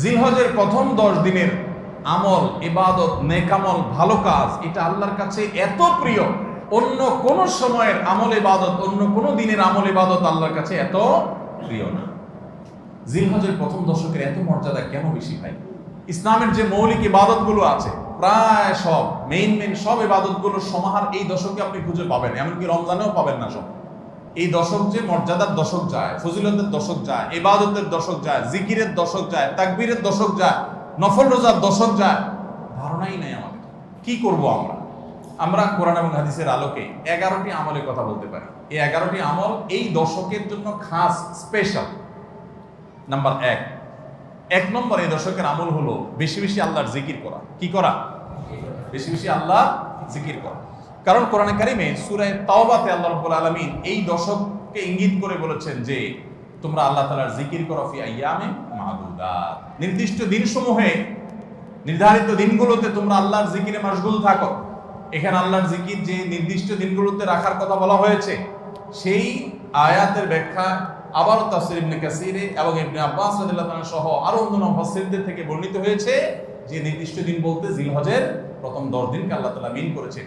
জিলহজের প্রথম দশ দিনের আমল, ইবাদত, নেকামল, ভালো কাজ, এটা আল্লাহর কাছে এত প্রিয়। অন্য কোন সময়ের আমল, ইবাদত, অন্য কোন দিনের আমল, ইবাদত আল্লাহর কাছে এত প্রিয় না। জিলহজের প্রথম দশকের এত মর্যাদা কেন বেশি ভাই? ইসলামের যে মৌলিক ইবাদতগুলো আছে, প্রায় সব মেইন মেইন সব ইবাদতগুলোর সমাহার এই দশকে আপনি খুঁজে পাবেন, এমনকি রমজানেও পাবেন না সব। এই দশক যে মর্যাদার দশক যায়, ফজিলতের দশক যায়, ইবাদতের দশক যায়, জিকিরের দশক যায়, তাকবীরের দশক যায়, নফল রোজার দশক যায়, ধারণাই নাই আমাদের। কি করব আমরা? আমরা কোরআন এবং হাদিসের আলোকে এগারোটি আমলের কথা বলতে পারি। এই এগারোটি আমল এই দশকের জন্য খাস স্পেশাল নাম্বার এক। এক নম্বর এই দশকের আমল হলো বেশি বেশি আল্লাহর জিকির করা। কি করা? বেশি বেশি আল্লাহ জিকির করা। কারণ কোরআনে কারিমে সুরায় তাওবাতে আল্লাহ রাব্বুল আলামিন এই দশককে ইঙ্গিত করে বলেছেন যে তোমরা আল্লাহ তাআলার জিকির করো ফি আইয়ামে মাদুদাত। নির্দিষ্ট দিনসমূহে, নির্ধারিত দিনগুলোতে তোমরা আল্লাহর জিকিরে মশগুল থাকো। এখানে আল্লাহর জিকির যে নির্দিষ্ট দিনগুলোতে রাখার কথা বলা হয়েছে, সেই আয়াতের ব্যাখ্যা আবারও তাফসীর ইবনে কাসিরে এবং ইবনে আব্বাস রাদিয়াল্লাহু সহ আরও অন্যান্য মুফাসসিরদের থেকে বর্ণিত হয়েছে যে নির্দিষ্ট দিন বলতে জিলহজের প্রথম 10 দিনকে আল্লাহ তাআলা মিন করেছেন।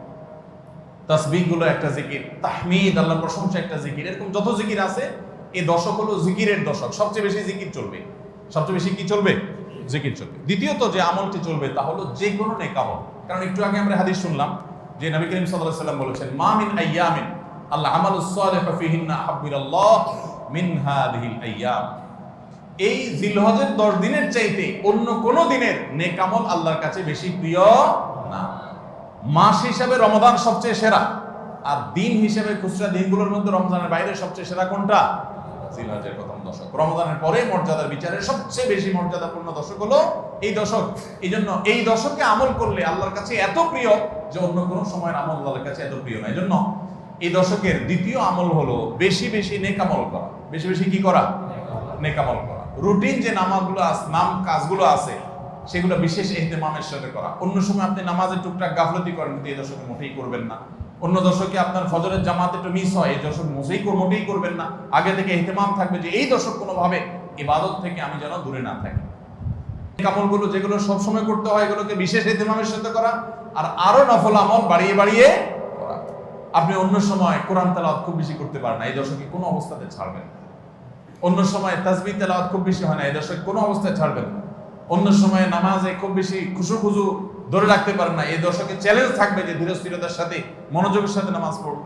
তাসবিহগুলো একটা জিকির, তাহমিদ আল্লাহ প্রশংসা একটা জিকির, এরকম যত জিকির আছে, এই দশক হলো জিকিরের দশক। সবচেয়ে বেশি জিকির চলবে। সবচেয়ে বেশি কি চলবে? জিকির চলবে। দ্বিতীয়ত যে আমলটি চলবে তা হলো যে কোনো নেকামল কারণ একটু আগে আমরা হাদিস শুনলাম যে নবী করিম আলাইহি সাল্লাম বলেছেন, মা মিন আইয়ামিন আল্লাহ আমালুস সালিহু ফিহিন্না হাব্বিরাল্লাহ মিন হাদিহিল আইয়াম এই জিলহজের দশ দিনের চাইতে অন্য কোন দিনের নেকামল আল্লাহর কাছে বেশি প্রিয় মাস হিসাবে রমদান সবচেয়ে সেরা। আর দিন হিসেবে খুচরা দিনগুলোর মধ্যে রমজানের বাইরে সবচেয়ে সেরা কোনটা? জিলহজের প্রথম দশক। রমজানের পরে মর্যাদার বিচারে সবচেয়ে বেশি মর্যাদাপূর্ণ দশক হলো এই দশক। এই জন্য এই দশকে আমল করলে আল্লাহর কাছে এত প্রিয় যে অন্য কোনো সময়ের আমল আল্লাহর কাছে এত প্রিয় না। এই জন্য এই দশকের দ্বিতীয় আমল হলো বেশি বেশি নেকামল করা। বেশি বেশি কি করা? নেকামল করা। রুটিন যে নামাজগুলো আছে নাম কাজগুলো আছে সেগুলো বিশেষ এহতেমামের সাথে করা। অন্য সময় আপনি নামাজের টুকটাক গাফলতি করেন এই দশকে মোটেই করবেন না। অন্য দশকে আপনার ফজরের জামাত একটু মিস হয়, এই দশক কর- মোটেই করবেন না। আগে থেকে এহতেমাম থাকবে যে এই দশক কোনোভাবে ইবাদত থেকে আমি যেন দূরে না থাকি। কামলগুলো যেগুলো সবসময় করতে হয়, এগুলোকে বিশেষ এহতেমামের সাথে করা আর আরও নফল আমল বাড়িয়ে বাড়িয়ে করা। আপনি অন্য সময় কোরআন তেলাওয়াত খুব বেশি করতে পারেন না, এই দশকে কোনো অবস্থাতে ছাড়বেন অন্য সময় তাসবিহ তেলাওয়াত খুব বেশি হয় না, এই দশকে কোনো অবস্থায় ছাড়বেন না। অন্য সময়ে নামাজে খুব বেশি খুশু খুজু ধরে রাখতে পারেন না। এই দশকে চ্যালেঞ্জ থাকবে যে ধীরস্থিরতার সাথে, মনোযোগের সাথে নামাজ পড়ব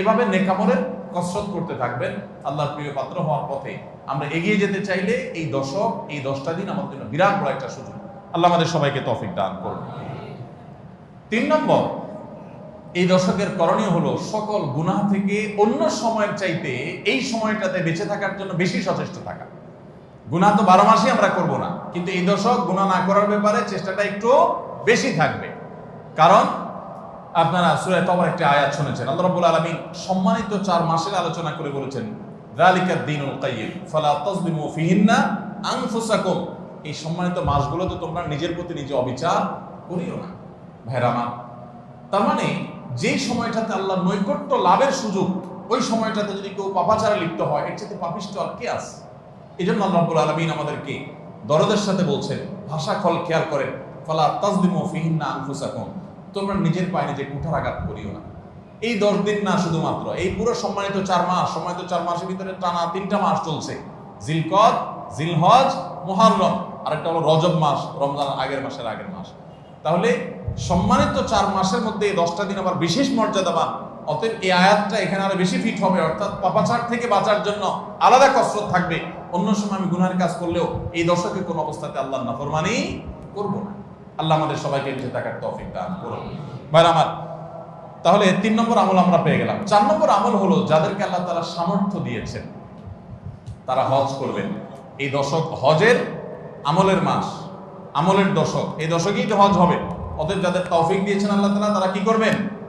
এভাবে নেকামলের কসরত করতে থাকবেন আল্লাহর প্রিয় পাত্র হওয়ার পথে। আমরা এগিয়ে যেতে চাইলে এই দশক, এই দশটা দিন আমাদের জন্য বিরাট বড় একটা সুযোগ। আল্লাহ আমাদের সবাইকে তৌফিক দান করুন। তিন নম্বর, এই দশকের করণীয় হলো সকল গুনাহ থেকে অন্য সময়ের চাইতে এই সময়টাতে বেঁচে থাকার জন্য বেশি সচেষ্ট থাকা। গুনাহ তো বারো মাসই আমরা করব না। কিন্তু এই দশক গুণা না করার ব্যাপারে চেষ্টাটা একটু বেশি থাকবে। কারণ আপনারা সূরা তবার একটা আয়াত শুনেছেন। আল্লাহ রাব্বুল আলামিন সম্মানিত চার মাসের আলোচনা করে বলেছেন দীনুল কাইয়্যিম, ফালা তাজলিমু ফিহিন্না আনফুসাকুম। এই সম্মানিত মাসগুলোতে তোমরা নিজের প্রতি নিজে অবিচার করিও না। ভাইরা আমার, তার মানে যেই সময়টাতে আল্লাহ নৈকট্য লাভের সুযোগ, ওই সময়টাতে যদি কেউ পাপাচারে লিপ্ত হয়, এর চাইতে পাপিষ্ট আর কে আছে? এই জন্য আল্লাহ রাব্বুল আলামিন আমাদেরকে দরদের সাথে বলছেন, ভাষা খল খেয়াল করেন, ফালা তাজলিমু ফিহিন্না আনফুসাকুম। তোমরা নিজের পায়ে নিজে কুঠার আঘাত করিও না। এই দশ দিন না শুধুমাত্র, এই পুরো সম্মানিত চার মাস, সম্মানিত চার মাসের ভিতরে টানা তিনটা মাস চলছে। জিলকদ, জিলহজ, মুহাররম, আরেকটা হলো রজব মাস, রমজান আগের মাসের আগের মাস। তাহলে সম্মানিত চার মাসের মধ্যে এই দশটা দিন আবার বিশেষ মর্যাদাবান অতএব এই আয়াতটা এখানে আরও বেশি ফিট হবে, অর্থাৎ পাপাচার থেকে বাঁচার জন্য আলাদা কসরত থাকবে। অন্য সময় আমি গুনার কাজ করলেও এই দশকে কোন অবস্থাতে আল্লাহ নাফরমানি করব না। আল্লাহ আমাদের সবাইকে বেঁচে থাকার তৌফিক দান করুন। ভাই আমার, তাহলে তিন নম্বর আমল আমরা পেয়ে গেলাম। চার নম্বর আমল হলো যাদেরকে আল্লাহ তারা সামর্থ্য দিয়েছেন, তারা হজ করবেন। এই দশক হজের আমলের মাস, আমলের দশক। এই দশকেই তো হজ হবে। অতএব যাদের তৌফিক দিয়েছেন আল্লাহ তাআলা, তারা কি করবেন?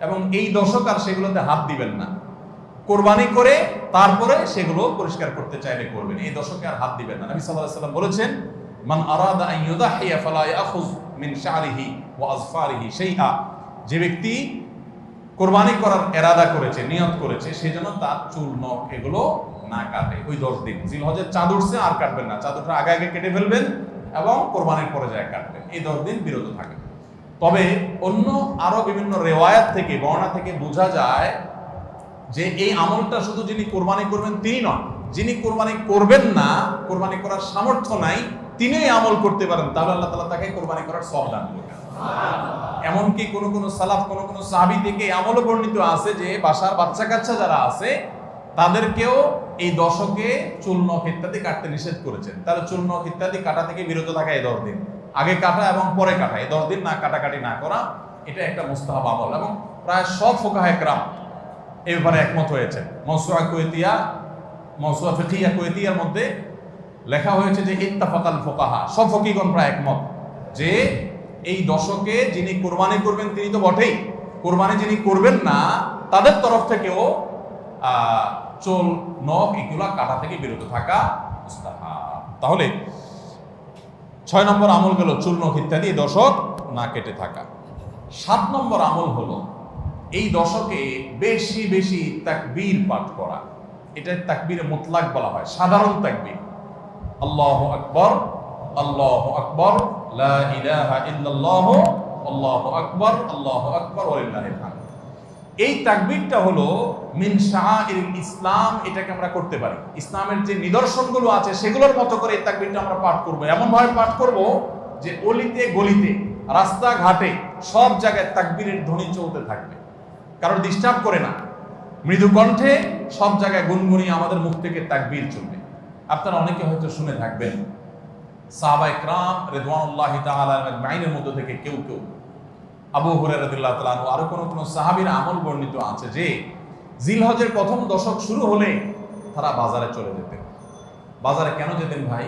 এবং এই দশক আর সেগুলোতে হাত দিবেন না। কোরবানি করে তারপরে সেগুলো পরিষ্কার করতে চাইলে করবেন। এই দশকে আর হাত দিবেন না। নবী আলাইহি সাল্লাম বলেছেন, মান আরাদা ফালা ইয়াখুয মিন শারিহি ওয়া আযফারিহি শাইআ। যে ব্যক্তি কোরবানি করার এরাদা করেছে, নিয়ত করেছে সেই জন্য তার চুল, নখ এগুলো না কাটে। ওই দশ দিন। জিলহজের চাঁদ আর কাটবেন না। চাঁদ আগে আগে কেটে ফেলবেন এবং কোরবানির পরে যায় কাটবেন। এই দশ দিন বিরত থাকবে তবে অন্য আরও বিভিন্ন রেওয়ায়াত থেকে বর্ণা থেকে বোঝা যায় যে এই আমলটা শুধু যিনি কোরবানি করবেন তিনি নন, যিনি কোরবানি করবেন না, কোরবানি করার সামর্থ্য নাই তিনি আমল করতে পারেন, তাহলে আল্লাহ তালা তাকে কোরবানি করার সব দান করবেন। এমনকি কোন কোন সালাফ, কোন কোন সাহাবি থেকে আমলও বর্ণিত আছে যে বাসার বাচ্চা কাচ্চা যারা আছে, তাদেরকেও এই দশকে নখ ইত্যাদি কাটতে নিষেধ করেছেন। তাহলে নখ ইত্যাদি কাটা থেকে বিরত থাকা এই দশ দিন। আগে কাটা এবং পরে কাটা। এই দশ দিন না, কাটাকাটি না করা, এটা একটা মুস্তাহাব আমল। এবং প্রায় সব ফোকাহ একরাম এই ব্যাপারে একমত হয়েছে। মৌসুয়া কুয়েতিয়া মৌসুয়া ফিকিয়া কুয়েতিয়ার মধ্যে লেখা হয়েছে যে ইত্তাফাকাল ফোকাহা। সব ফকিগণ প্রায় একমত যে এই দশকে যিনি কোরবানি করবেন, তিনি তো বটেই। কোরবানি যিনি করবেন না, তাদের তরফ থেকেও চুল, নখ, এগুলা কাটা থেকে বিরত থাকা মুস্তাহাব। তাহলে ছয় নম্বর আমল গেল নখ ইত্যাদি দশক না কেটে থাকা। সাত নম্বর আমল হলো এই দশকে বেশি বেশি তাকবীর পাঠ করা। এটা তাকবীরে মুতলাক বলা হয়, সাধারণ তাকবীর। আল্লাহু আকবার আল্লাহু আকবার, লা ইলাহা ইল্লাল্লাহ, আল্লাহু আকবার আল্লাহু আকবার হামদ এই তাকবীরটা হলো মিন শাআইর ইসলাম, এটাকে আমরা করতে পারি। ইসলামের যে নিদর্শনগুলো আছে, সেগুলোর মতো করে এই তাকবীরটা আমরা পাঠ করব। এমন ভাবে পাঠ করব যে অলিতে গলিতে, রাস্তাঘাটে, সব জায়গায় তাকবীরের ধ্বনি চলতে থাকবে। কারণ ডিস্টার্ব করে না। মৃদু কণ্ঠে সব জায়গায় গুনগুনিয়ে আমাদের মুখ থেকে তাকবীর চলবে। আপনারা অনেকে হয়তো শুনে থাকবেন সাহাবা ইকরাম রিদওয়ানুল্লাহ তাআলা আজমাইনের মধ্য থেকে কেউ কেউ আবু তাআলা আনহু আরও কোন কোন সাহাবীর আমল বর্ণিত আছে যে জিলহজের প্রথম দশক শুরু হলে তারা বাজারে চলে যেতেন। বাজারে কেন যেতেন ভাই?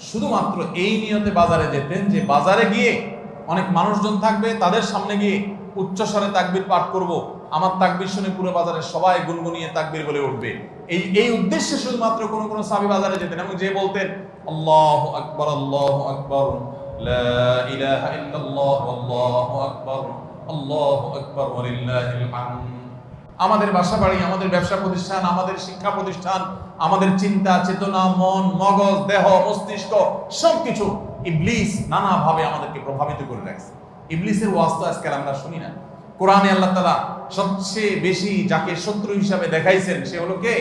শুধুমাত্র এই নিয়তে বাজারে যেতেন যে বাজারে গিয়ে অনেক মানুষজন থাকবে, তাদের সামনে গিয়ে উচ্চস্বরে তাকবির পাঠ করব, আমার তাকবির শুনে পুরো বাজারে সবাই গুনগুনিয়ে তাকবির বলে উঠবে। এই এই উদ্দেশ্যে শুধুমাত্র কোনো কোনো সাহাবী বাজারে যেতেন এবং যে বলতেন, আল্লাহ আকবর আল্লাহ আকবর। লা ইলাহা ইল্লাল্লাহ আল্লাহু আকবর আল্লাহু আকবর ওয়ালিল্লাহিল হামদ আমাদের বাসা বাড়ি আমাদের ব্যবসা প্রতিষ্ঠান, আমাদের শিক্ষা প্রতিষ্ঠান, আমাদের চিন্তা, চেতনা, মন, মগজ, দেহ, মস্তিষ্ক, সবকিছু ইবলিস নানাভাবে আমাদেরকে প্রভাবিত করে রাখছে। ইবলিসের ওয়াজ আজকাল আমরা শুনি না। কোরআনে আল্লাহ তালা সবচেয়ে বেশি যাকে শত্রু হিসাবে দেখাইছেন সে হলো কে?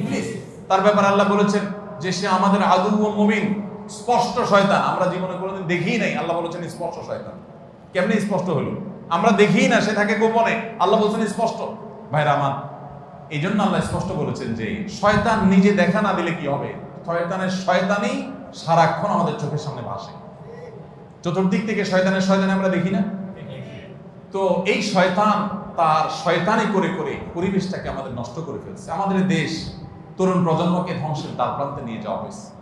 ইবলিস। তার ব্যাপারে আল্লাহ বলেছেন যে সে আমাদের আদু ও মুমিন। স্পষ্ট শয়তান। আমরা জীবনে কোনোদিন দেখিই নাই, আল্লাহ বলেছেন স্পষ্ট শয়তান। কেমনি স্পষ্ট হলো? আমরা দেখি না, সে থাকে গোপনে। আল্লাহ বলছেন স্পষ্ট। ভাইরা আমার এই জন্য আল্লাহ স্পষ্ট বলেছেন যে, শয়তান নিজে দেখা না দিলে কি হবে? শয়তানের শয়তানই সারাক্ষণ আমাদের চোখের সামনে ভাসে। চতুর্দিক থেকে শয়তানের শয়তান আমরা দেখি না? তো এই শয়তান তার শয়তানি করে করে পরিবেশটাকে আমাদের নষ্ট করে ফেলছে। আমাদের দেশ তরুণ প্রজন্মকে ধ্বংসের দ্বার প্রান্তে নিয়ে যাওয়া হয়েছে।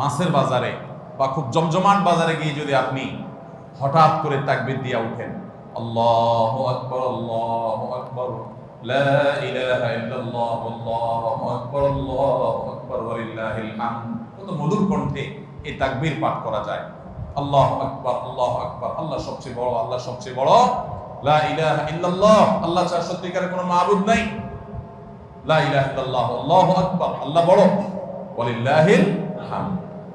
মাছের বাজারে বা খুব জমজমাট বাজারে গিয়ে যদি আপনি হঠাৎ করে তাকবির দিয়া উঠেন, আল্লাহ আকবর আল্লাহ আকবর কত মধুর এই তাকবীর পাঠ করা যায়। আল্লাহু আকবার, আল্লাহু সবচেয়ে বড়, আল্লাহ সবচেয়ে বড়, লা আল্লাহ সত্যিকারের কোনো মাবুদ নাই। লা আল্লাহু বড়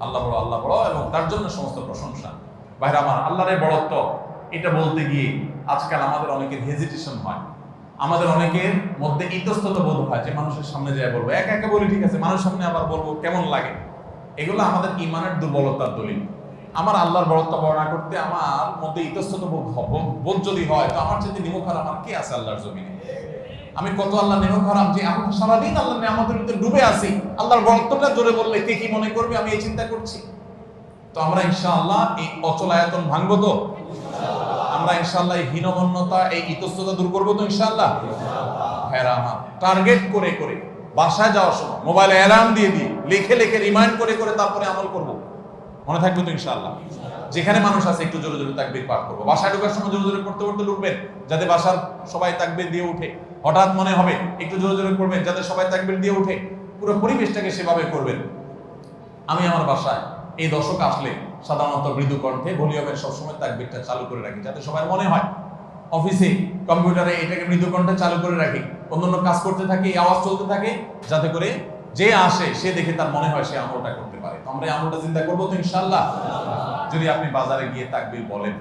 আল্লাহ বড় আল্লাহ বড় এবং তার জন্য সমস্ত প্রশংসা। বাইরে আমার আল্লাহরের বড়ত্ব, এটা বলতে গিয়ে আজকাল আমাদের অনেকের হেজিটেশন হয়। আমাদের অনেকের মধ্যে ইতস্তত বোধ হয় যে মানুষের সামনে যায় বলব। একা একা বলি ঠিক আছে, মানুষের সামনে আবার বলব কেমন লাগে? এগুলো আমাদের ইমানের দুর্বলতার দলিল। আমার আল্লাহর বড়ত্ব বর্ণনা করতে আমার মধ্যে ইতস্তত বোধ বোধ যদি হয়, তো আমার যদি নিমুখ হারাম আর কে আছে আল্লাহর জমিনে? আমি কত আল্লাহ নিমুখ হারাম যে আমি সারাদিন আল্লাহ আমাদের ভিতরে ডুবে আছি। আল্লাহর বড়ত্বটা জোরে বললে কে কি মনে করবে? আমি এই চিন্তা করছি। তো আমরা ইনশাআল্লাহ এই অচল আয়তন ভাঙবো তো? আমরা ইনশাআল্লাহ এই হীনমন্যতা, এই ইতস্ততা দূর করব তো ইনশাআল্লাহ? হ্যাঁ টার্গেট করে করে, বাসায় যাওয়ার সময় মোবাইলে অ্যালার্ম দিয়ে দিয়ে, লিখে লিখে রিমাইন্ড করে করে তারপরে আমল করব। মনে থাকবে তো ইনশাআল্লাহ? যেখানে মানুষ আছে একটু জোরে জোরে তাকবির পাঠ করব। বাসায় ঢোকার সময় জোরে জোরে পড়তে পড়তে ঢুকবেন, যাতে বাসার সবাই তাকবির দিয়ে উঠে। হঠাৎ মনে হবে, একটু জোরে জোরে করবেন যাতে সবাই তাকবির দিয়ে উঠে পুরো পরিবেশটাকে সেভাবে করবেন। আমি আমার বাসায় এই দশক আসলে সাধারণত মৃদু কণ্ঠে ভলিউমের সবসময় তাকবিরটা চালু করে রাখি, যাতে সবার মনে হয়, অফিসে, কম্পিউটারে এটাকে মৃদু কণ্ঠে চালু করে রাখি, অন্যান্য কাজ করতে থাকি, এই আওয়াজ চলতে থাকে, যাতে করে যে আসে, সে দেখে তার মনে হয় সে আমলটা করতে পারে। তো আমরা আমলটা চিন্তা করব তো ইনশাল্লাহ যদি আপনি বাজারে গিয়ে তাকবির বলেন।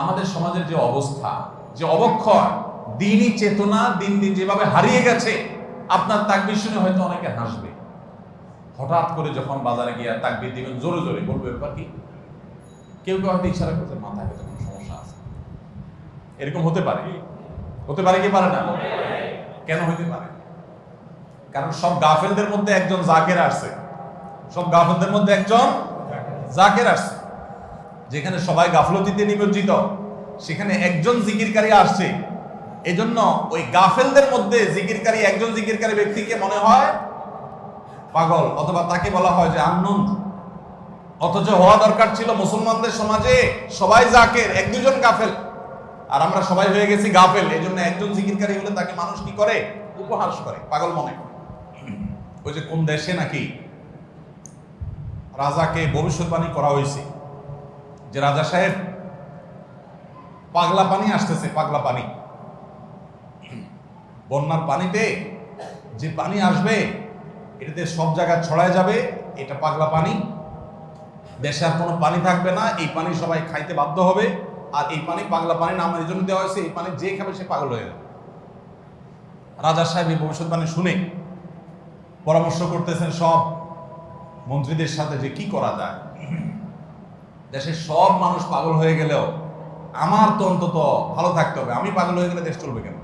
আমাদের সমাজের যে অবস্থা, যে অবক্ষয় দিনই চেতনা, দিন দিন যেভাবে হারিয়ে গেছে, আপনার তাকবির শুনে হয়তো অনেকে হাসবে। হঠাৎ করে যখন বাজারে গিয়ে তাকবির দিবেন, জোরে জোরে বলবে ব্যাপার কি? কেউ কেউ হয়তো ইশারা করতে মাথায় হয়তো কোনো সমস্যা আছে। এরকম হতে পারে। হতে পারে কি পারে না? কেন হতে পারে? কারণ সব গাফেলদের মধ্যে একজন জাকের আসছে। সব গাফেলদের মধ্যে একজন জাকের আসছে। যেখানে সবাই গাফলতিতে নিমজ্জিত, সেখানে একজন জিকিরকারী আসছে। এজন্য ওই গাফেলদের মধ্যে জিকিরকারী, একজন জিকিরকারী ব্যক্তিকে মনে হয় পাগল, অথবা তাকে বলা হয় যে আনন্দ অথচ হওয়া দরকার ছিল মুসলমানদের সমাজে সবাই জাকের, এক দুজন গাফেল। আর আমরা সবাই হয়ে গেছি গাফেল এই জন্য একজন জিকিরকারী হলে তাকে মানুষ কি করে? উপহাস করে, পাগল মনে করে। ওই যে কোন দেশে নাকি রাজাকে ভবিষ্যৎবাণী করা হয়েছে, যে রাজা সাহেব পাগলা পানি আসতেছে পাগলা পানি বন্যার পানিতে যে পানি আসবে, এটাতে সব জায়গায় ছড়ায় যাবে, এটা পাগলা পানি। দেশে আর কোনো পানি থাকবে না, এই পানি সবাই খাইতে বাধ্য হবে, আর এই পানি পাগলা পানি নাম এই জন্য দেওয়া হয়েছে, এই পানি যে খাবে সে পাগল হয়ে যাবে। রাজা সাহেব এই ভবিষ্যৎবাণী শুনে পরামর্শ করতেছেন সব মন্ত্রীদের সাথে যে কি করা যায়। দেশের সব মানুষ পাগল হয়ে গেলেও আমার তো অন্তত ভালো থাকতে হবে। আমি পাগল হয়ে গেলে দেশ চলবে কেন?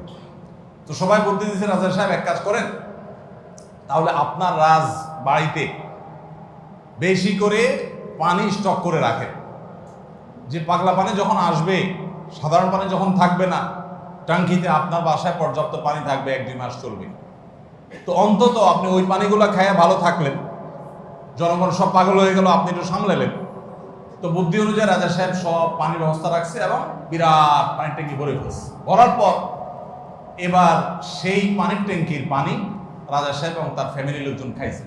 তো সবাই বলতে দিচ্ছে রাজা সাহেব, এক কাজ করেন। তাহলে আপনার রাজ বাড়িতে বেশি করে পানি স্টক করে রাখেন। যে পাগলা পানি যখন আসবে, সাধারণ পানি যখন থাকবে না টাঙ্কিতে আপনার বাসায় পর্যাপ্ত পানি থাকবে, এক দুই মাস চলবে। তো অন্তত আপনি ওই পানিগুলো খেয়ে ভালো থাকলেন। জনগণ সব পাগল হয়ে গেল, আপনি একটু সামলালেন। তো বুদ্ধি অনুযায়ী রাজা সাহেব সব পানির ব্যবস্থা রাখছে এবং বিরাট পানির ট্যাঙ্কি ভরে ফেলছে। ভরার পর এবার সেই পানির ট্যাঙ্কির পানি রাজা সাহেব এবং তার ফ্যামিলির লোকজন খাইছে।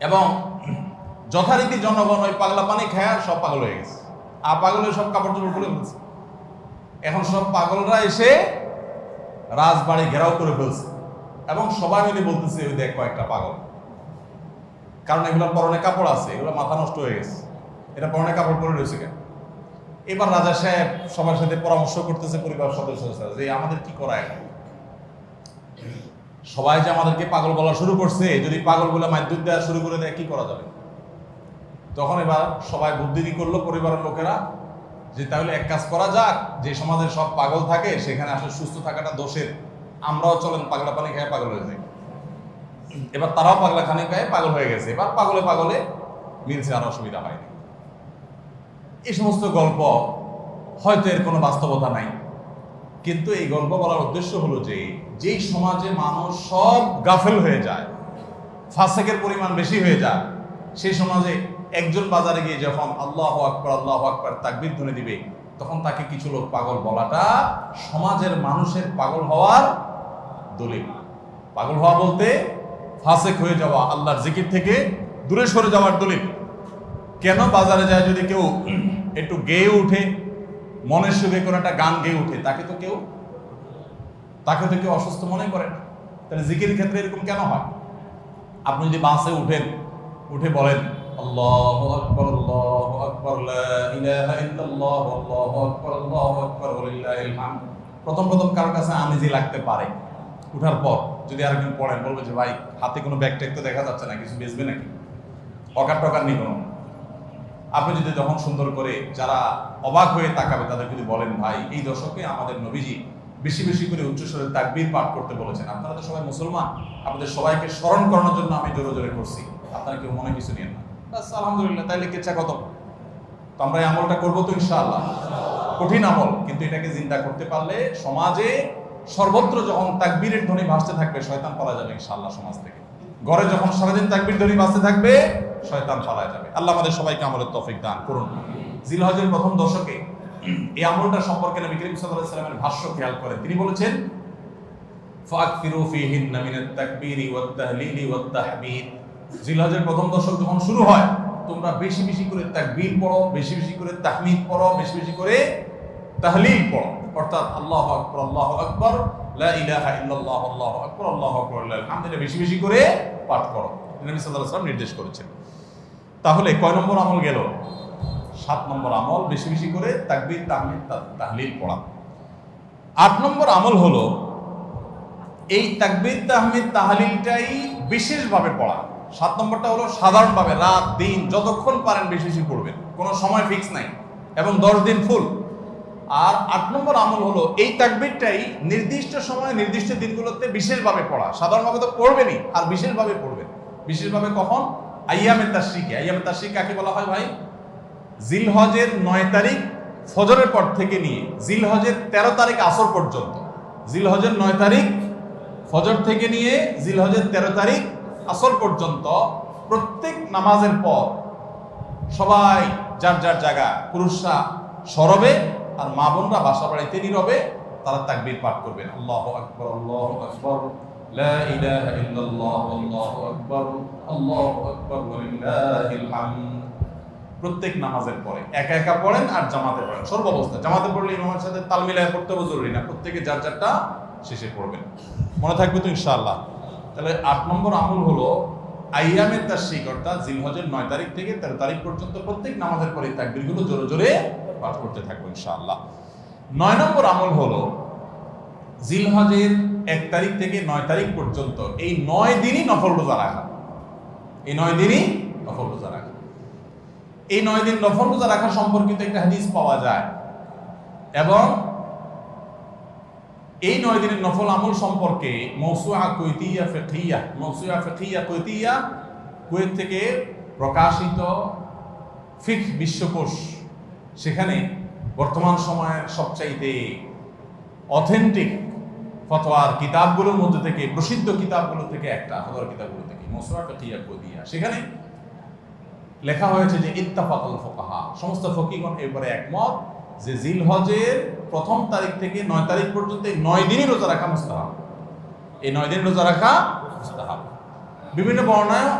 এবং যথারীতি জনগণ ওই পাগলা পানি খায় সব পাগল হয়ে গেছে। আর পাগল সব কাপড় চোপড় খুলে ফেলছে। এখন সব পাগলরা এসে রাজবাড়ি ঘেরাও করে ফেলছে। এবং সবাই মিলে বলতেছে, ওই দেখ কয়েকটা পাগল। কারণ এগুলো পরনে কাপড় আছে, এগুলো মাথা নষ্ট হয়ে গেছে। এটা পরনে কাপড় পরে রয়েছে কেন? এবার রাজা সাহেব সবার সাথে পরামর্শ করতেছে পরিবার সদস্য যে আমাদের কি করা এখন? সবাই যে আমাদেরকে পাগল বলা শুরু করছে, যদি পাগল বলে মাধ্যম দেওয়া শুরু করে দেয়, কি করা যাবে? তখন এবার সবাই বুদ্ধি করল, পরিবারের লোকেরা, যে তাহলে এক কাজ করা যাক, যে সমাজে সব পাগল থাকে, সেখানে আসলে সুস্থ থাকাটা দোষের। আমরাও চলেন, পাগলা পানি খেয়ে পাগল হয়ে যাই। এবার তারাও পাগলা খানি খায়, পাগল হয়ে গেছে। এবার পাগলে পাগলে মিলছে, আর অসুবিধা হয়নি এই সমস্ত গল্প হয়তো এর কোনো বাস্তবতা নাই। কিন্তু এই গল্প বলার উদ্দেশ্য হলো যে, যেই সমাজে মানুষ সব গাফেল হয়ে যায়, ফাসেকের পরিমাণ বেশি হয়ে যায়, সেই সমাজে একজন বাজারে গিয়ে যখন আল্লাহ আকবর আল্লাহ আকবর তাকবির ধরে দিবে, তখন তাকে কিছু লোক পাগল বলাটা সমাজের মানুষের পাগল হওয়ার দলিল পাগল হওয়া বলতে ফাসেক হয়ে যাওয়া আল্লাহর জিকির থেকে দূরে সরে যাওয়ার দলিল। কেন বাজারে যায় যদি কেউ একটু গেয়ে উঠে মনের সুখে কোনো একটা গান গেয়ে উঠে, তাকে তো কেউ তাকে তো কেউ অসুস্থ মনে করে না। তাহলে জিকির ক্ষেত্রে এরকম কেন হয়? আপনি যদি বাসে উঠেন, উঠে বলেন প্রথম প্রথম কারোর কাছে আনিজি লাগতে পারে। উঠার পর যদি আরেকজন পড়েন, বলবে যে, ভাই, হাতে কোনো ব্যাগ ট্যাগ তো দেখা যাচ্ছে না, কিছু বেচবে নাকি? অকার টকার নেই কোনো আপনি যদি যখন সুন্দর করে যারা অবাক হয়ে তাকাবে তাদের যদি বলেন, ভাই, এই দশকে আমাদের নবীজি বেশি বেশি করে উচ্চস্বরে তাকবীর পাঠ করতে বলেছেন। আপনারা তো সবাই মুসলমান। আপনাদের সবাইকে স্মরণ করানোর জন্য আমি জোরে জোরে করছি। আপনারা কেউ মনে কিছু নিয়েন না। আলহামদুলিল্লাহ, তাইলে কেচ্ছা কত? তো আমরা এই আমলটা করব তো ইনশাআল্লাহ। কঠিন আমল, কিন্তু এটাকে চিন্তা করতে পারলে সমাজে সর্বত্র যখন তাকবীরের ধ্বনি ভাসতে থাকবে, শয়তান পালা যাবে ইনশাআল্লাহ সমাজ থেকে। ঘরে যখন সারাদিন তাকবীর ধ্বনি ভাসতে থাকবে, শয়তান পালা যাবে। আল্লাহ আমাদের সবাইকে আমলের তফিক দান করুন। জিলহজের প্রথম দশকে এই আমলটা সম্পর্কে নবী করিম আলাইহি সাল্লামের ভাষ্য খেয়াল করেন। তিনি বলেছেন, ফাকফিরু ফিহিন্না মিনাত তাকবীরি ওয়াত তাহলিলি ওয়াত তাহমিদ। জিলহজের প্রথম দশক যখন শুরু হয়, তোমরা বেশি বেশি করে তাকবীর পড়ো, বেশি বেশি করে তাহমিদ পড়ো, বেশি বেশি করে তাহলিল পড়ো। অর্থাৎ আল্লাহু আকবার আল্লাহু আকবার বেশি বেশি করে পাঠ করো। নির্দেশ করেছেন। তাহলে কয় নম্বর আমল গেল? সাত নম্বর আমল, বেশি বেশি করে তাকবীর, তাহমিদ তাহলিল পড়া। আট নম্বর আমল হলো, এই তাকবীর, তাহমিদ, তাহলিলটাই বিশেষভাবে পড়া। সাত নম্বরটা হলো সাধারণভাবে রাত, দিন, যতক্ষণ পারেন বেশি বেশি পড়বেন। কোনো সময় ফিক্স নাই। এবং দশ দিন ফুল। আর আট নম্বর আমল হলো, এই তাকবিরটাই নির্দিষ্ট সময় নির্দিষ্ট দিনগুলোতে বিশেষভাবে পড়া। সাধারণভাবে তো পড়বেনই, আর বিশেষভাবে পড়বেন। বিশেষভাবে কখন? আইয়ামে তাশ্রিকে। আইয়ামে তাশ্রিক কাকে বলা হয় ভাই? জিলহজের নয় তারিখ ফজরের পর থেকে নিয়ে, জিলহজের তেরো তারিখ আসর পর্যন্ত। জিলহজের নয় তারিখ ফজর থেকে নিয়ে, জিলহজের তেরো তারিখ আসর পর্যন্ত প্রত্যেক নামাজের পর সবাই যার যার জায়গা, পুরুষরা সরবে আর মা বোনরা বাসা বাড়িতে নীরবে, তারা তাকবীর পাঠ করবেন আল্লাহ আকবর আল্লাহ আকবর। লা ইলাহা ইল্লাল্লাহ, আল্লাহু আকবার আল্লাহু আকবার, ওয়ালিল্লাহিল হামদ। প্রত্যেক নামাজের পরে একা একা পড়েন আর জামাতে পড়েন। সর্বাবস্থা জামাতে পড়লে ইমামের সাথে তাল মিলায় পড়তে হবে জরুরি না, প্রত্যেকে যার যারটা শেষে পড়বেন। মনে থাকবে তো ইনশাআল্লাহ। তাহলে আট নম্বর আমল হলো আইয়ামের তার শিক অর্থাৎ জিলহজের নয় তারিখ থেকে তেরো তারিখ পর্যন্ত প্রত্যেক নামাজের পরে তাকবিরগুলো জোরে জোরে পাঠ করতে থাকব ইনশাআল্লাহ। নয় নম্বর আমল হলো জিলহজের এক তারিখ থেকে নয় তারিখ পর্যন্ত এই নয় দিনই নফল রোজা রাখা। এই নয় দিনই নফল রোজা রাখা। এই নয় দিন নফল রোজা রাখা সম্পর্কিত একটা হাদিস পাওয়া যায়। এবং এই নয় দিনের নফল আমল সম্পর্কে মৌসুয়া কৈতিয়া ফেকিয়া মৌসুয়া ফেকিয়া কৈতিয়া কুয়েত থেকে প্রকাশিত ফিক বিশ্বকোষ। সেখানে বর্তমান সময়ের সবচাইতে অথেন্টিক ফতোয়ার কিতাবগুলোর মধ্যে থেকে, প্রসিদ্ধ কিতাবগুলো থেকে একটা, ফতোয়ার কিতাবগুলো থেকে মৌসুয়া ফেকিয়া কৈতিয়া সেখানে লেখা হয়েছে যে ইত্তাফাকুল ফোকাহা, সমস্ত ফকিগণ এরপরে একমত যে জিলহজের প্রথম তারিখ থেকে নয় তারিখ পর্যন্ত এই নয় দিনই রোজা রাখা মুস্তাহাব। এই নয় দিন রোজা রাখা মুস্তাহাব। বিভিন্ন বর্ণায়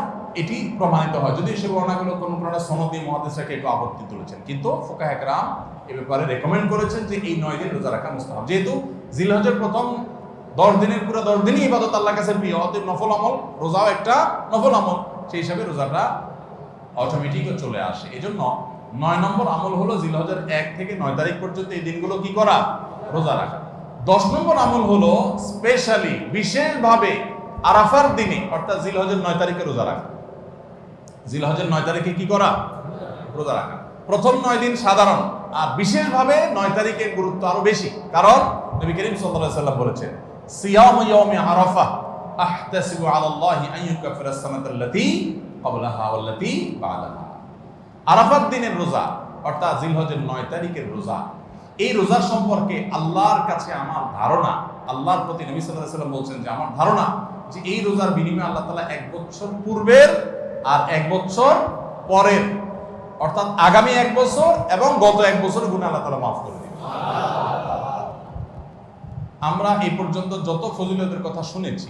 এটি প্রমাণিত হয়। যদি সে বর্ণাগুলো কোনো কোনো সনদি মহাদেশাকে একটু আপত্তি তুলেছেন, কিন্তু ফোকা একরাম এ ব্যাপারে রেকমেন্ড করেছেন যে এই নয় দিন রোজা রাখা মুস্তাহাব। যেহেতু জিলহজের প্রথম দশ দিনের পুরো দশ দিনই ইবাদত আল্লাহ কাছে প্রিয়, অতএব নফল আমল, রোজাও একটা নফল আমল। সেই হিসাবে রোজাটা অটোমেটিক চলে আসে। এই জন্য নয় নম্বর আমল হলো জিলহজের এক থেকে নয় তারিখ পর্যন্ত এই দিনগুলো কি করা? রোজা রাখা। দশ নম্বর আমল হলো স্পেশালি বিশেষভাবে আরাফার দিনে, অর্থাৎ জিলহজের নয় তারিখে রোজা রাখা। জিলহজের নয় তারিখে কি করা? রোজা রাখা। প্রথম নয় দিন সাধারণ, আর বিশেষভাবে নয় তারিখের গুরুত্ব আরও বেশি। কারণ নবী করিম সাল্লাল্লাহু সাল্লাম বলেছেন, সিয়াম ইয়াউমি আরাফা আহতাসিবু আলাল্লাহি আন ইউকাফিরা আস-সানাতাল্লাতী ক্বাবলাহা ওয়াল্লাতী বা'দাহা। আরাফাত দিনের রোজা, অর্থাৎ জিলহজের নয় তারিখের রোজা, এই রোজা সম্পর্কে আল্লাহর কাছে আমার ধারণা, আল্লাহর প্রতি নবী সাল্লাল্লাহু আলাইহি ওয়াসাল্লাম বলছেন যে আমার ধারণা যে এই রোজার বিনিময়ে আল্লাহ তাআলা এক বছর পূর্বের আর এক বছর পরের, অর্থাৎ আগামী এক বছর এবং গত এক বছর গুণ আল্লাহ তাআলা মাফ করে দিবেন। আমরা এই পর্যন্ত যত ফজিলতের কথা শুনেছি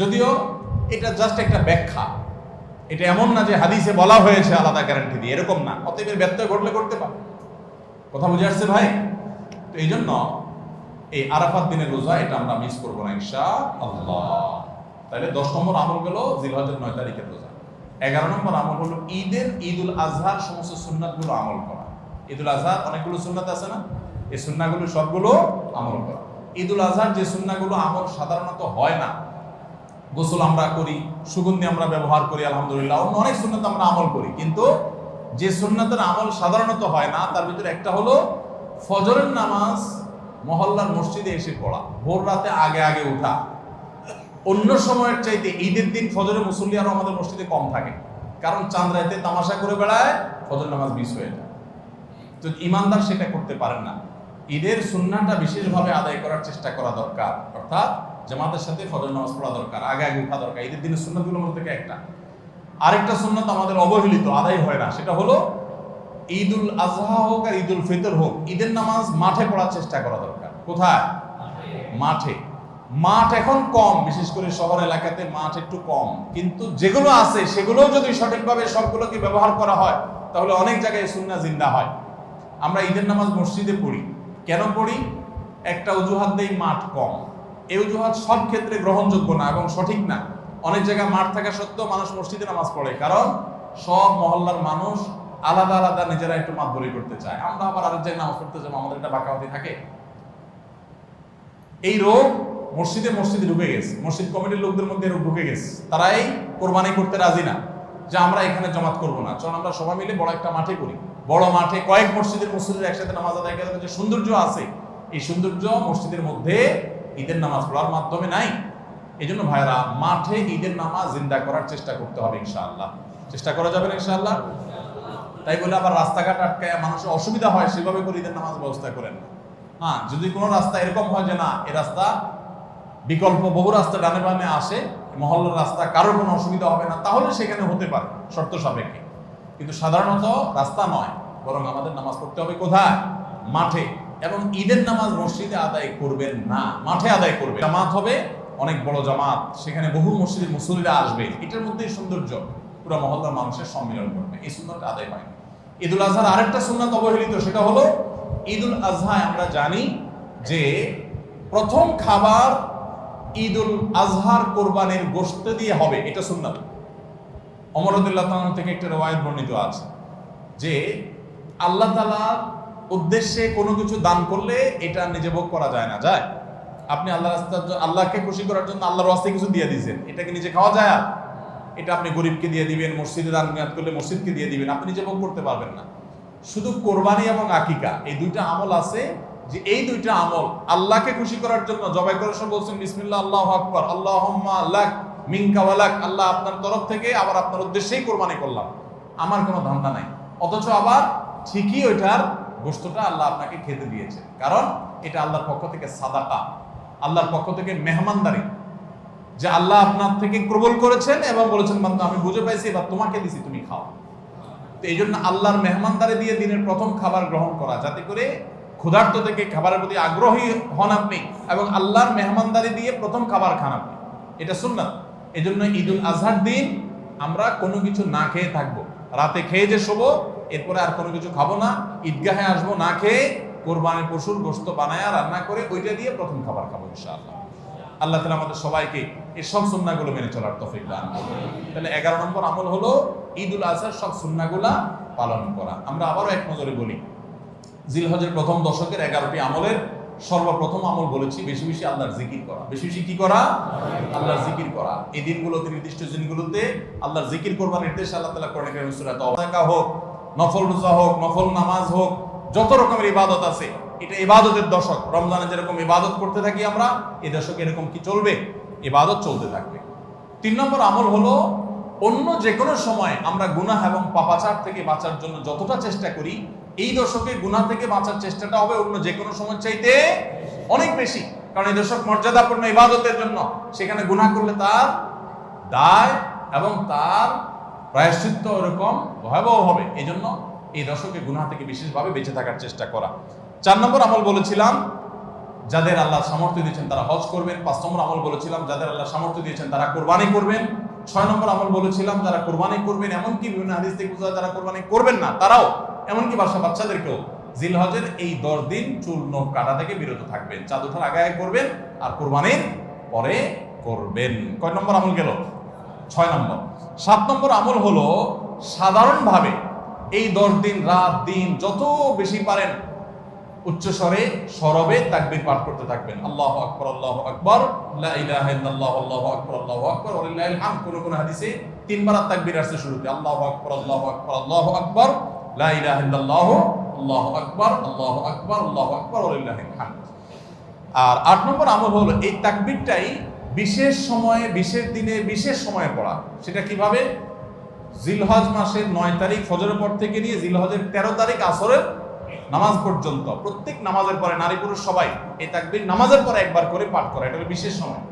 যদিও এটা জাস্ট একটা ব্যাখ্যা। এটা এমন না যে হাদিসে বলা হয়েছে আলাদা গ্যারান্টি দিয়ে, এরকম না। অতএব ব্যত্যয় ঘটলে করতে পারে। কথা বুঝে আসছে ভাই? তো এই জন্য এই আরাফাত দিনের রোজা, এটা আমরা মিস করব না ইনশা আল্লাহ তাহলে দশ নম্বর আমল গেল জিলহজের নয় তারিখের রোজা। এগারো নম্বর আমল হলো ঈদের ঈদুল আজহার সমস্ত সুন্নাতগুলো আমল করা। ঈদুল আজহার অনেকগুলো সুন্নাত আছে না? এই সুন্নাগুলো সবগুলো আমল করা। ঈদুল আজহার যে সুন্নাগুলো আমল সাধারণত হয় না গোসল আমরা করি, সুগন্ধি আমরা ব্যবহার করি, আলহামদুলিল্লাহ। অন্য অনেক সুন্নত আমরা আমল করি, কিন্তু যে সুন্নতের আমল সাধারণত হয় না, তার ভিতরে একটা হলো ফজরের নামাজ মহল্লার মসজিদে এসে পড়া, ভোর রাতে আগে আগে উঠা। অন্য সময়ের চাইতে ঈদের দিন ফজরের মুসল্লি আরও আমাদের মসজিদে কম থাকে, কারণ চাঁদ রাতে তামাশা করে বেড়ায় ফজর নামাজ মিস হয়ে যায়। তো ইমানদার সেটা করতে পারেন না। ঈদের সুন্নাটা বিশেষভাবে আদায় করার চেষ্টা করা দরকার, অর্থাৎ জামাতের সাথে ফজর নামাজ পড়া দরকার, আগে আগে উঠা দরকার, ঈদের দিনের সুন্নাতগুলোর মধ্যে থেকে একটা। আরেকটা সুন্নাত আমাদের অবহেলিত, আদায় হয় না, সেটা হলো ঈদুল আজহা হোক আর ঈদুল ফিতর হোক, ঈদের নামাজ মাঠে পড়ার চেষ্টা করা দরকার। কোথায়? মাঠে। মাঠ এখন কম, বিশেষ করে শহর এলাকাতে মাঠ একটু কম। কিন্তু যেগুলো আছে, সেগুলো যদি সঠিকভাবে সবগুলোকে ব্যবহার করা হয়, তাহলে অনেক জায়গায় সুন্না জিন্দা হয়। আমরা ঈদের নামাজ মসজিদে পড়ি। কেন পড়ি? একটা অজুহাত দেই মাঠ কম। এই অজুহাত সব ক্ষেত্রে গ্রহণযোগ্য না এবং সঠিক না। অনেক জায়গায় মাঠ থাকা সত্ত্বেও মানুষ মসজিদে নামাজ পড়ে, কারণ সব মহল্লার মানুষ আলাদা আলাদা নিজেরা একটু মাত বলি করতে চায়। আমরা আবার আরেক জায়গায় নামাজ পড়তে যাব, আমাদের একটা বাঁকাবাতি থাকে। এই রোগ মসজিদে মসজিদে ঢুকে গেছে। মসজিদ কমিটির লোকদের মধ্যে রোগ ঢুকে গেছে। তারাই কোরবানি করতে রাজি না, যে আমরা এখানে জমাত করব না। চল আমরা সবাই মিলে বড় একটা মাঠে করি বড় মাঠে কয়েক মসজিদের মসজিদের একসাথে নামাজ আদায় করার যে সৌন্দর্য আছে, এই সৌন্দর্য মসজিদের মধ্যে ঈদের নামাজ পড়ার মাধ্যমে নাই। এই জন্য ভাইরা মাঠে ঈদের নামাজ জিন্দা করার চেষ্টা করতে হবে ইনশাআল্লাহ। চেষ্টা করা যাবে ইনশাআল্লাহ? তাই বলে আবার রাস্তাঘাট আটকায় মানুষের অসুবিধা হয়, সেভাবে করে ঈদের নামাজ ব্যবস্থা করেন হ্যাঁ যদি কোনো রাস্তা এরকম হয় যে না, এ রাস্তা বিকল্প, বহু রাস্তা ডানে বামে আসে, মহল্লার রাস্তা, কারোর কোনো অসুবিধা হবে না, তাহলে সেখানে হতে পারে, শর্ত সাপেক্ষে। কিন্তু সাধারণত রাস্তা নয়, বরং আমাদের নামাজ পড়তে হবে কোথায়? মাঠে। এবং ঈদের নামাজ মসজিদে আদায় করবেন না, মাঠে আদায় করবে জামাত হবে, অনেক বড় জামাত, সেখানে বহু মসজিদের মুসল্লিরা আসবে। এটার মধ্যেই সৌন্দর্য, পুরো মহল্লার মানুষের সম্মিলন করবে। এই সুন্দরটা আদায় হয়। ঈদুল আজহার আরেকটা সুন্নাত অবহেলিত, সেটা হলো ঈদুল আজহায় আমরা জানি যে প্রথম খাবার ঈদুল আজহার কোরবানির গোশত দিয়ে হবে, এটা সুন্নাত। অমরদুল্লাহ থেকে একটা রওয়ায়াত বর্ণিত আছে যে আল্লাহ তাআলার উদ্দেশ্যে কোনো কিছু দান করলে এটা নিজে ভোগ করা যায় না, যায়? আপনি আল্লাহ রাস্তার আল্লাহকে খুশি করার জন্য আল্লাহর রাস্তায় কিছু দিয়ে দিয়েছেন এটাকে নিজে খাওয়া যায়? আর? এটা আপনি গরিবকে দিয়ে দিবেন, মসজিদে দান করলে মসজিদকে দিয়ে দিবেন, আপনি নিজে ভোগ করতে পারবেন না। শুধু কোরবানি এবং আকিকা, এই দুইটা আমল আছে যে এই দুইটা আমল আল্লাহকে খুশি করার জন্য, জবাই করার সময় বলছেন, বিসমিল্লাহ, আল্লাহ আকবর আল্লাহ লাক, মিনকা ওয়ালাক আল্লাহ আপনার তরফ থেকে আবার আপনার উদ্দেশ্যেই কোরবানি করলাম। আমার কোনো ধান্দা নাই। অথচ আবার ঠিকই ওইটার গোস্তটা আল্লাহ আপনাকে খেতে দিয়েছে কারণ এটা আল্লাহর পক্ষ থেকে সাদাকা। আল্লাহর পক্ষ থেকে মেহমানদারি। যে আল্লাহ আপনার থেকে কবুল করেছেন এবং বলেছেন, বান্দা, আমি বুঝে পাইছি, এবার তোমাকে দিছি, তুমি খাও। তো এই জন্য আল্লাহর মেহমানদারি দিয়ে দিনের প্রথম খাবার গ্রহণ করা, যাতে করে ক্ষুধার্ত থেকে খাবারের প্রতি আগ্রহী হন আপনি এবং আল্লাহর মেহমানদারি দিয়ে প্রথম খাবার খান আপনি। এটা সুন্নাত। এই জন্য ঈদুল আজহার দিন আমরা কোনো কিছু না খেয়ে থাকব। রাতে খেয়ে যে শোবো, এরপরে আর কোনো কিছু খাব না। ঈদগাহে আসব, না খেয়ে কোরবানির পশুর গোস্ত বানায় রান্না করে ওইটা দিয়ে প্রথম খাবার খাব ইনশাআল্লাহ। আল্লাহ তালা আমাদের সবাইকে এই সব সুন্নাগুলো মেনে চলার তফিক দান তাহলে এগারো নম্বর আমল হলো ঈদুল আজহার সব সুন্নাগুলা পালন করা। আমরা আবারও এক নজরে বলি, জিলহজের প্রথম দশকের এগারোটি আমলের সর্বপ্রথম আমল বলেছি, বেশি বেশি আল্লাহর জিকির করা। বেশি বেশি কি করা? আল্লাহর জিকির করা। এই দিনগুলোতে, নির্দিষ্ট দিনগুলোতে আল্লাহর জিকির করবার নির্দেশ আল্লাহ তালা কোরআন কারীমে সূরা হোক, নফল রোজা হোক, নফল নামাজ হোক, যত রকমের ইবাদত আছে, এটা ইবাদতের দশক। রমজানে যেরকম ইবাদত করতে থাকি আমরা এই দশকে এরকম কি চলবে? ইবাদত চলতে থাকবে। তিন নম্বর আমল হলো অন্য যে কোনো সময় আমরা গুনাহ এবং পাপাচার থেকে বাঁচার জন্য যতটা চেষ্টা করি, এই দশকে গুনাহ থেকে বাঁচার চেষ্টাটা হবে অন্য যে কোনো সময় চাইতে অনেক বেশি। কারণ এই দশক মর্যাদাপূর্ণ ইবাদতের জন্য সেখানে গুনাহ করলে তার দায় এবং তার প্রায়শ্চিত্ত ওরকম ভয়াবহ হবে। এই জন্য এই দশকে গুনাহ থেকে বিশেষভাবে বেঁচে থাকার চেষ্টা করা। চার নম্বর আমল বলেছিলাম, যাদের আল্লাহ সামর্থ্য দিয়েছেন তারা হজ করবেন। পাঁচ নম্বর আমল বলেছিলাম, যাদের আল্লাহ সামর্থ্য দিয়েছেন তারা কোরবানি করবেন। ছয় নম্বর আমল বলেছিলাম, যারা কোরবানি করবেন, এমনকি বিভিন্ন হাদিস থেকে বোঝা যারা কোরবানি করবেন না, তারাও, এমনকি বাসা বাচ্চাদেরকেও। জিলহজের এই দশ দিন চুল, নখ, কাটা থেকে বিরত থাকবেন, চাঁদ ওঠার আগে আগে করবেন, আর কোরবানির পরে করবেন। কয় নম্বর আমল গেল? ছয় নম্বর। সাত নম্বর আমল হলো, সাধারণভাবে এই দশ দিন, রাত, দিন, যত বেশি পারেন উচ্চস্বরে সরবে তাকবীর পাঠ করতে থাকবেন আল্লাহ আকবর আল্লাহ আকবর আল্লাহু আকবর আল্লাহু আকবর হামদ কোন কোন হাদিসে তিনবার তাকবীর আসছে শুরুতে আল্লাহু আকবর আল্লাহু আকবর আল্লাহু আকবর লা ইলাহা ইল্লাল্লাহ আল্লাহু আকবর আল্লাহু আকবর আল্লাহু আকবর হামদ আর আট নম্বর আমল হলো এই তাকবীরটাই বিশেষ সময়ে বিশেষ দিনে বিশেষ সময়ে পড়া সেটা কীভাবে জিলহজ মাসের নয় তারিখ ফজরের পর থেকে নিয়ে জিলহজের তেরো তারিখ আসরের নামাজ পর্যন্ত, প্রত্যেক নামাজের পরে নারী পুরুষ সবাই এই তাকবির নামাজের পরে একবার করে পাঠ করা, এটা বিশেষ সময়।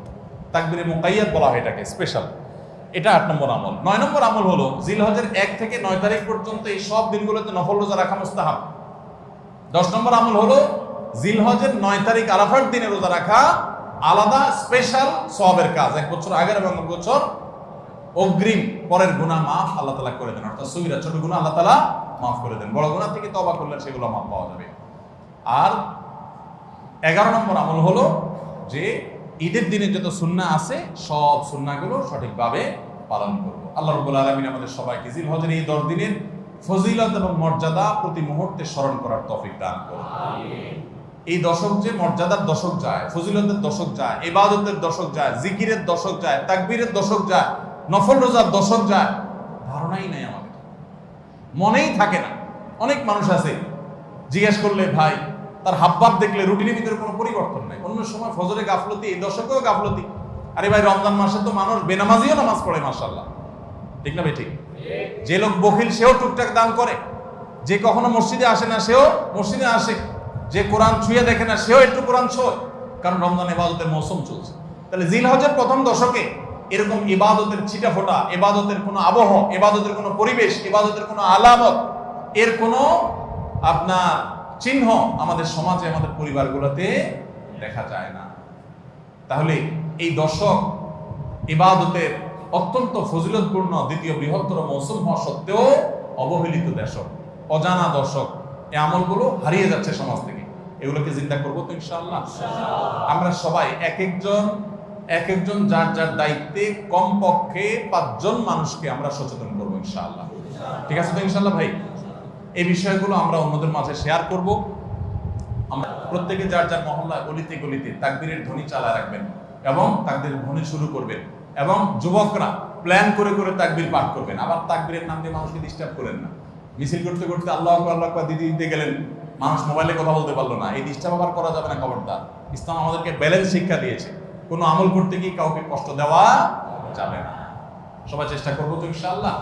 তাকবিরে মোকাইয়াত বলা হয় এটাকে স্পেশাল এটা আট নম্বর আমল। নয় নম্বর আমল হলো জিলহজের এক থেকে নয় তারিখ পর্যন্ত এই সব দিনগুলোতে নফল রোজা রাখা মুস্তাহাব। দশ নম্বর আমল হলো জিলহজের নয় তারিখ আরাফার দিনে রোজা রাখা আলাদা স্পেশাল সবের কাজ। এক বছর আগের এবং বছর অগ্রিম পরের গুণা মাফ আল্লাহ তালা করে দেন। অর্থাৎ সবিরা ছোট গুণা আল্লাহ তালা মাফ করে দেন। বড় গুণা থেকে তবা করলে সেগুলো মাফ পাওয়া যাবে। আর এগারো নম্বর আমল হলো যে ঈদের দিনে যত সুন্না আছে সব সুন্নাগুলো সঠিকভাবে পালন করব। আল্লাহ রবুল আলমিন আমাদের সবাইকে জিল হজের এই দশ দিনের ফজিলত এবং মর্যাদা প্রতি মুহূর্তে স্মরণ করার তফিক দান করুন। এই দশক যে মর্যাদার দশক যায় ফজিলতের দশক যায় ইবাদতের দশক যায় জিকিরের দশক যায় তাকবীরের দশক যায় নফল রোজার দশক যায় ধারণাই নাই আমাদের মনেই থাকে না। অনেক মানুষ আছে, জিজ্ঞেস করলে, ভাই, তার হাবভাব দেখলে রুটিনের ভিতরে কোনো পরিবর্তন নাই। অন্য সময় ফজরে গাফলতি, এই দশকেও গাফলতি। আরে ভাই, রমজান মাসে তো মানুষ বেনামাজিও নামাজ পড়ে মার্শাল্লাহ ঠিক না ভাই, ঠিক? যে লোক বকিল সেও টুকটাক দান করে। যে কখনো মসজিদে আসে না, সেও মসজিদে আসে। যে কোরআন ছুঁয়ে দেখে না, সেও একটু কোরআন ছোঁয় কারণ রমজান ইবাদতের মৌসুম চলছে। তাহলে জিল হজের প্রথম দশকে এরকম ইবাদতের ছিটা ফোটা ইবাদতের কোনো আবহ, ইবাদতের কোনো পরিবেশ, ইবাদতের কোনো আলামত, এর কোনো আপনার চিহ্ন আমাদের সমাজে, আমাদের পরিবারগুলোতে দেখা যায় না। তাহলে এই দশক ইবাদতের অত্যন্ত ফজিলতপূর্ণ দ্বিতীয় বৃহত্তর মৌসুম হওয়া সত্ত্বেও অবহেলিত দশক অজানা দশক এই আমলগুলো হারিয়ে যাচ্ছে সমাজ থেকে। এগুলোকে চিন্তা করব তো ইনশাল্লাহ আমরা সবাই এক একজন এক একজন যার যার দায়িত্বে কমপক্ষে পাঁচজন মানুষকে আমরা সচেতন করব, ইনশাআল্লাহ। ঠিক আছে তো, ইনশাআল্লাহ ভাই? এই বিষয়গুলো আমরা অন্যদের মাঝে শেয়ার করব। আমরা প্রত্যেকে যার যার মহল্লা গলিতে গলিতে তাকবীরের ধ্বনি চালা রাখবেন এবং তাকবীর ধ্বনি শুরু করবেন এবং যুবকরা প্ল্যান করে করে তাকবীর পাঠ করবেন। আবার তাকবীরের নাম দিয়ে মানুষকে ডিস্টার্ব করেন না। মিছিল করতে করতে আল্লাহ আল্লাহ দিদি দিতে গেলেন। মানুষ মোবাইলে কথা বলতে পারল না। এই ডিস্টার্ব আবার করা যাবে না, খবরদার। ইসলাম আমাদেরকে ব্যালেন্স শিক্ষা দিয়েছে। কোনো আমল করতে গিয়ে কাউকে কষ্ট দেওয়া যাবে না। সবাই চেষ্টা করব তো ইনশাআল্লাহ।